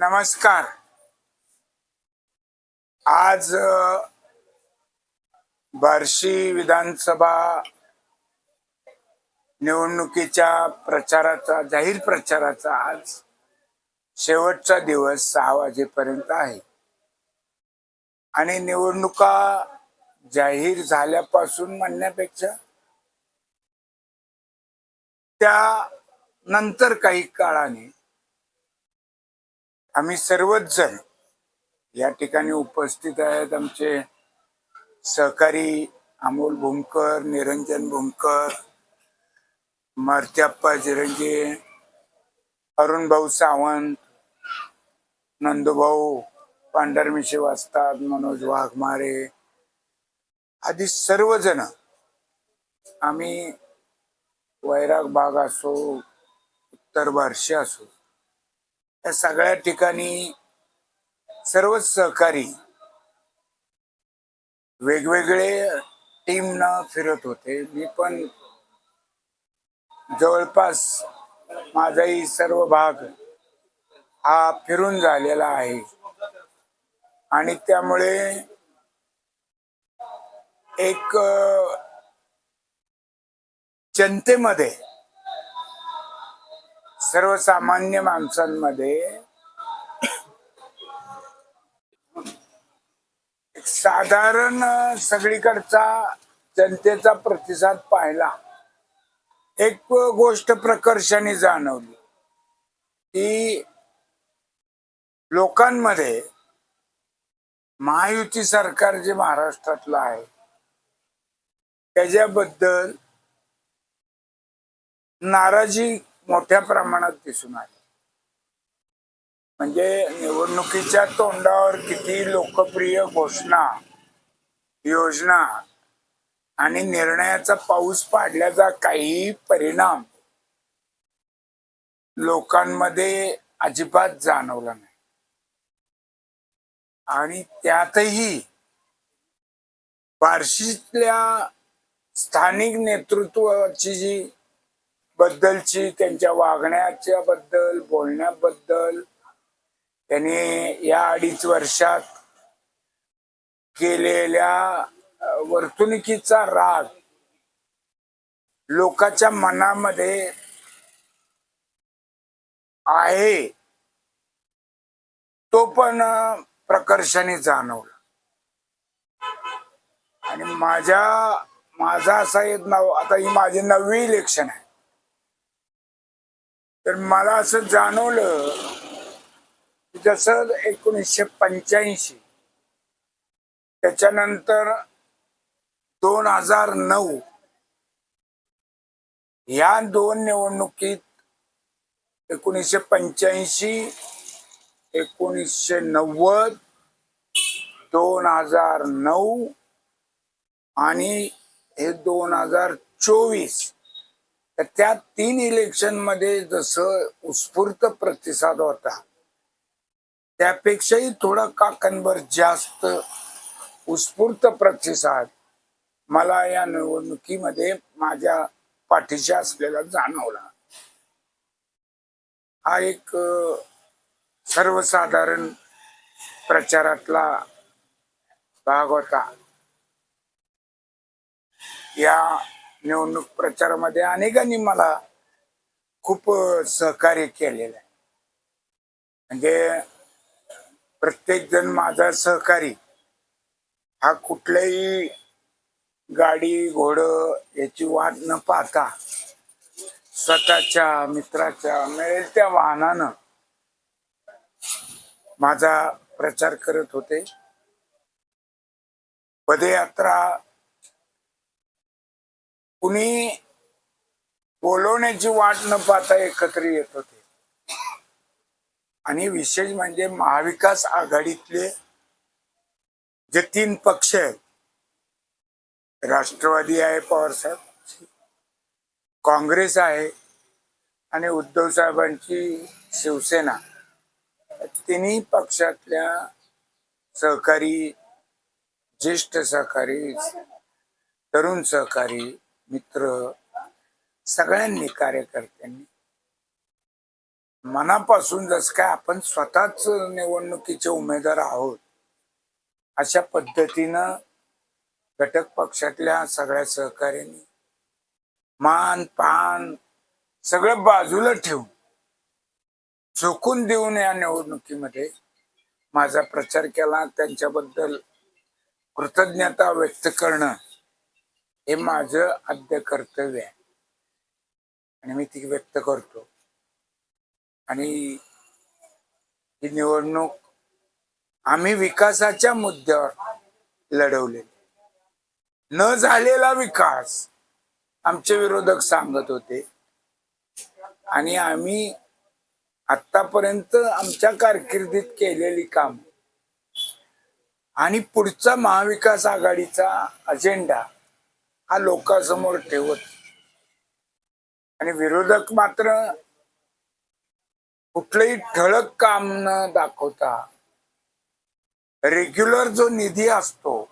नमस्कार. आज बार्शी विधानसभा निवडणुकीच्या प्रचाराचा जाहीर प्रचाराचा आज शेवटचा दिवस सहा वाजेपर्यंत आहे. आणि निवडणुका जाहीर झाल्यापासून म्हणण्यापेक्षा त्या नंतर काही काळाने आम्ही सर्वच जण या ठिकाणी उपस्थित आहेत. आमचे सहकारी अमोल भूमकर निरंजन भूमकर मारत्याप्पा जिरंजे अरुण भाऊ सावंत नंदूभाऊ पांढरमिशे वाचतात मनोज वाघमारे आधी सर्वजण आम्ही वैराग बाग असो उत्तर बार्शी असो या सगळ्या ठिकाणी सर्वच सहकारी वेगवेगळे टीम फिरत होते. मी पण जवळपास माझाही सर्व भाग हा फिरून झालेला आहे. आणि त्यामुळे एक जनतेमध्ये सर्वसामान्य माणसांमध्ये साधारण सगळीकडचा जनतेचा प्रतिसाद पाहिला. एक गोष्ट प्रकर्षाने जाणवली. की लोकांमध्ये महायुती सरकार जे महाराष्ट्रातलं आहे त्याच्याबद्दल नाराजी मोठ्या प्रमाणात दिसून आले. म्हणजे निवडणुकीच्या तोंडावर किती लोकप्रिय घोषणा योजना आणि निर्णयाचा पाऊस पाडल्याचा काही परिणाम लोकांमध्ये अजिबात जाणवला नाही. आणि त्यातही बार्शीतल्या स्थानिक नेतृत्वाची जी बद्दलची त्यांच्या वागण्याच्या बद्दल बोलण्याबद्दल त्यांनी या अडीच वर्षात केलेल्या वर्तणुकीचा राग लोकांच्या मनामध्ये आहे. तो पण प्रकर्षाने जाणवला. आणि माझ्या माझा असा एक नाव आता ही माझी नववी इलेक्शन आहे. तर मला असं जाणवलं जसं एकोणीसशे पंच्याऐंशी त्याच्यानंतर दोन हजार नऊ या दोन निवडणुकीत एकोणीसशे पंच्याऐंशी एकोणीसशे नव्वद दोन हजार नऊ आणि हे दोन हजार चोवीस तर त्या तीन इलेक्शनमध्ये जसं उत्स्फूर्त प्रतिसाद होता त्यापेक्षाही थोडा काकणभर जास्त उत्स्फूर्त प्रतिसाद मला या निवडणुकीमध्ये माझ्या पाठीशी असलेला जाणवला. हा एक सर्वसाधारण प्रचारातला भाग होता. या निवडणूक प्रचारामध्ये अनेकांनी मला खूप सहकार्य केलेलं आहे. म्हणजे प्रत्येक जण माझा सहकारी. हा कुठल्याही गाडी घोड याची वाट न पाहता स्वतःच्या मित्राच्या मिळेल त्या वाहनानं माझा प्रचार करत होते. पदयात्रा कुणी बोलवण्याची वाट न पाहता एकत्र येत होते. आणि विशेष म्हणजे महाविकास आघाडीतले जे तीन पक्ष आहेत राष्ट्रवादी आहे पवारसाहेब काँग्रेस आहे आणि उद्धव साहेबांची शिवसेना तिन्ही पक्षातल्या सहकारी ज्येष्ठ सहकारी तरुण सहकारी मित्र सगळ्यांनी कार्यकर्त्यांनी. मनापासून जसं काय आपण स्वतःच निवडणुकीचे उमेदवार आहोत अशा पद्धतीनं घटक पक्षातल्या सगळ्या सहकार्यांनी मान पान सगळं बाजूला ठेवून झोकून देऊन या निवडणुकीमध्ये माझा प्रचार केला. त्यांच्याबद्दल कृतज्ञता व्यक्त करणं हे माझं आद्य कर्तव्य आहे. आणि मी ती व्यक्त करतो. आणि ही निवडणूक आम्ही विकासाच्या मुद्द्यावर लढवले न झालेला विकास आमचे विरोधक सांगत होते. आणि आम्ही आतापर्यंत आमच्या कारकिर्दीत केलेली काम आणि पुढचा महाविकास आघाडीचा अजेंडा हा लोकांसमोर ठेवत. आणि विरोधक मात्र कुठलंही ठळक काम न दाखवता रेग्युलर जो निधी असतो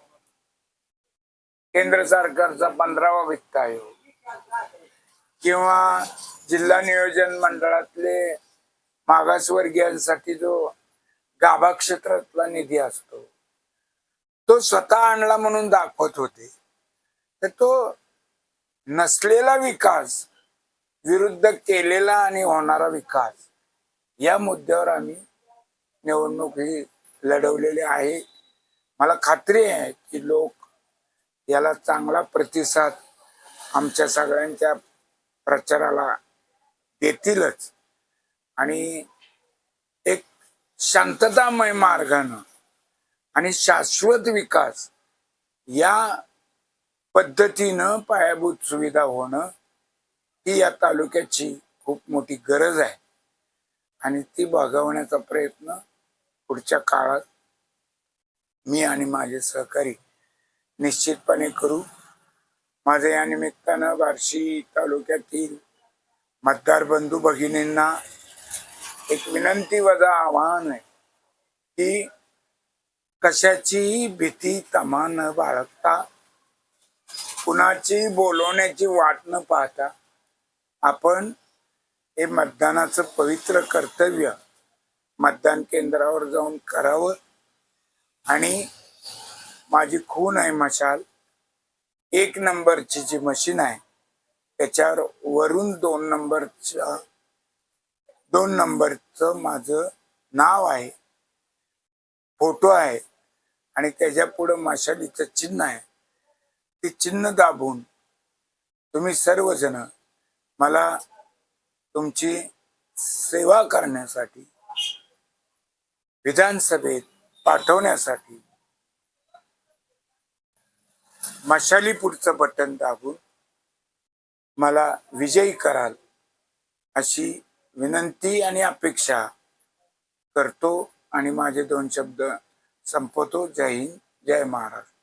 केंद्र सरकारचा पंधरावा वित्त आयोग किंवा जिल्हा नियोजन मंडळातले मागासवर्गीयांसाठी जो गाभा क्षेत्रातला निधी असतो तो स्वतः आणला म्हणून दाखवत होते. तर तो नसलेला विकास विरुद्ध केलेला आणि होणारा विकास या मुद्द्यावर आम्ही निवडणूक ही लढवलेली आहे. मला खात्री आहे की लोक याला चांगला प्रतिसाद आमच्या सगळ्यांच्या प्रचाराला देतीलच. आणि एक शांततामय मार्गानं आणि शाश्वत विकास या पद्धतीनं पायाभूत सुविधा होणं ही या तालुक्याची खूप मोठी गरज आहे. आणि ती भागवण्याचा प्रयत्न पुढच्या काळात मी आणि माझे सहकारी निश्चितपणे करू. माझे या निमित्तानं बार्शी तालुक्यातील मतदार बंधू भगिनींना एक विनंती वजा आवाहन आहे की कशाची भीती तमा न बाळगता कुणाची बोलवण्याची वाट न पाहता आपण हे मतदानाचं पवित्र कर्तव्य मतदान केंद्रावर जाऊन करावं. आणि माझी खून आहे मशाल. एक नंबरची जी मशीन आहे त्याच्यावर वरून दोन नंबरचं दोन नंबरचं माझं नाव आहे फोटो आहे आणि त्याच्या पुढं मशालीचं चिन्ह आहे. ते चिन्ह दाबून तुम्ही सर्वजण मला तुमची सेवा करण्यासाठी विधानसभेत पाठवण्यासाठी मशाली पुढचं बटन दाबून मला विजयी कराल अशी विनंती आणि अपेक्षा करतो आणि माझे दोन शब्द संपवतो. जय हिंद जय महाराष्ट्र.